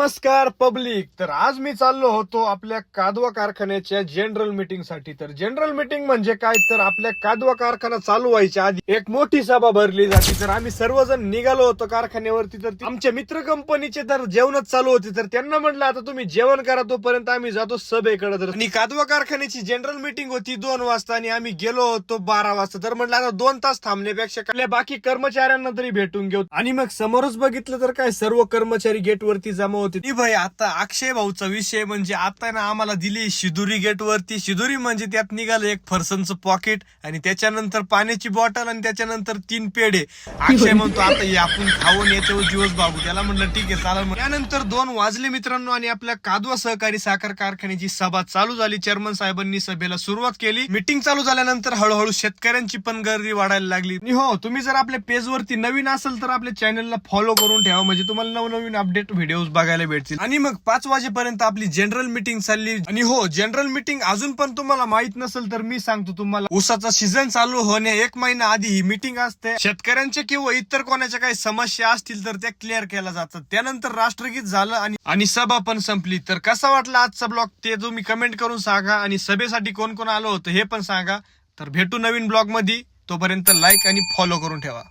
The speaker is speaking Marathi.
नमस्कार पब्लिक. तर आज मी चाललो होतो आपल्या कादवा कारखान्याच्या जनरल मीटिंगसाठी. तर जनरल मीटिंग म्हणजे काय? तर आपल्या कादवा कारखाना चालू व्हायच्या आधी एक मोठी सभा भरली जाते. तर आम्ही सर्वजण निघालो होतो कारखान्यावरती. तर आमच्या मित्र कंपनीचे तर जेवणच चालू होते. तर त्यांना म्हटलं आता तुम्ही जेवण करा तोपर्यंत आम्ही जातो सभेकडे. तर आणि कादवा कारखान्याची जनरल मीटिंग होती दोन वाजता आणि आम्ही गेलो होतो बारा वाजता. तर म्हटलं आता दोन तास थांबण्यापेक्षा आपल्या बाकी कर्मचाऱ्यांना तरी भेटून घेऊ. आणि मग समोरच बघितलं तर काय? सर्व कर्मचारी गेट वरती जमा होते. नी भाई आता अक्षय भाऊचा विषय म्हणजे आता ना आम्हाला दिली शिदुरी गेट वरती. शिदुरी म्हणजे त्यात निघालं एक फरसनचं पॉकेट आणि त्याच्यानंतर पाण्याची बॉटल आणि त्याच्यानंतर तीन पेढे. अक्षय म्हणतो आता हे आपण खाऊन याच्यावर दिवस बागू. त्याला म्हणलं ठीक आहे चालेल. त्यानंतर दोन वाजले मित्रांनो आणि आपल्या कादवा सहकारी साखर कारखान्याची सभा चालू झाली. चेअरमन साहेबांनी सभेला सुरुवात केली. मीटिंग चालू झाल्यानंतर हळूहळू शेतकऱ्यांची पण गर्दी वाढायला लागली. हो तुम्ही जर आपल्या पेजवरती नवीन असेल तर आपल्या चॅनलला फॉलो करून ठेवा. म्हणजे तुम्हाला नवनवीन अपडेट व्हिडिओ बघायला भेटतील. आणि मग पाच वाजेपर्यंत आपली जनरल मिटिंग चालली. आणि हो जनरल मिटिंग अजून पण तुम्हाला माहीत नसेल तर मी सांगतो तुम्हाला. ऊसाचा सीझन चालू होण्या एक महिना आधी ही मिटिंग असते. शेतकऱ्यांच्या किंवा इतर कोणाच्या काही समस्या असतील तर त्या क्लिअर केल्या जातात. त्यानंतर राष्ट्रगीत झालं आणि आणि सभा पण संपली. तर कसा वाटला आजचा ब्लॉग ते तुम्ही कमेंट करून सांगा. आणि सभेसाठी कोण कोण आलं होतं हे पण सांगा. तर भेटू नवीन ब्लॉगमध्ये तोपर्यंत लाईक आणि फॉलो करून ठेवा.